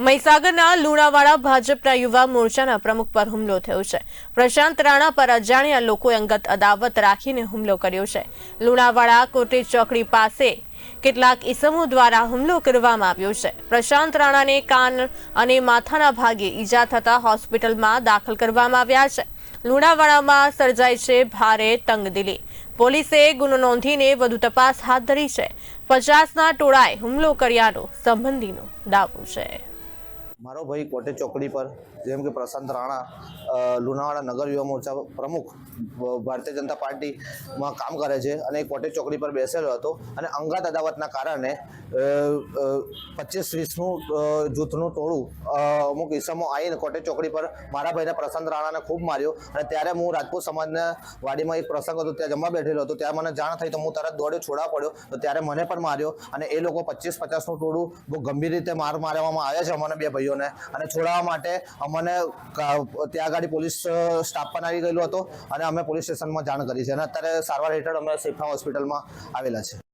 મહીસાગરના લુણાવાડા ભાજપના યુવા મોરચાના પ્રમુખ પર હુમલો થયો છે. પ્રશાંત રાણા પર અજાણ્યા લોકોએ અંગત અદાવત રાખીને હુમલો કર્યો છે. લુણાવાડા કોટેજ ચોકડી પાસે કેટલાક ઇસમો દ્વારા હુમલો કરવામાં આવ્યો છે. પ્રશાંત રાણાને કાન અને માથાના ભાગે ઈજા થતા હોસ્પિટલમાં દાખલ કરવામાં આવ્યા છે. લુણાવાડામાં સર્જાય છે ભારે તંગદિલી. પોલીસે ગુનો નોંધીને વધુ તપાસ હાથ ધરી છે. પચાસના ટોળાએ હુમલો કર્યાનો સંબંધીનો દાવો છે. મારો ભાઈ કોટેજ ચોકડી પર, જેમ કે પ્રશાંત રાણા લુણાવાડા નગર યુવા મોરચા પ્રમુખ ભારતીય જનતા પાર્ટીમાં કામ કરે છે અને એ કોટેજ ચોકડી પર બેસેલો હતો અને અંગત અદાવતના કારણે પચીસ વીસનું જૂથનું ટોળું અમુક ઈસમો આવીને કોટેજ ચોકડી પર મારા ભાઈને પ્રશાંત રાણાને ખૂબ માર્યો અને ત્યારે હું રાજપૂત સમાજના વાડીમાં એક પ્રસંગ હતો, ત્યાં જમવા બેઠેલો હતો ત્યારે મને જાણ થઈ તો હું તરત દોડ્યો, છોડા પડ્યો, તો ત્યારે મને પણ માર્યો અને એ લોકો પચીસ પચાસનું ટોળું બહુ ગંભીર રીતે માર મારવામાં આવ્યા છે અમને બે ભાઈઓને અને છોડાવવા માટે અમને ત્યાં આગળ પોલીસ સ્ટાફ પણ આવી ગયેલો હતો અને અમે પોલીસ સ્ટેશનમાં જાણ કરી છે અને અત્યારે સારવાર હેઠળ અમે સેફા હોસ્પિટલમાં આવેલા છે.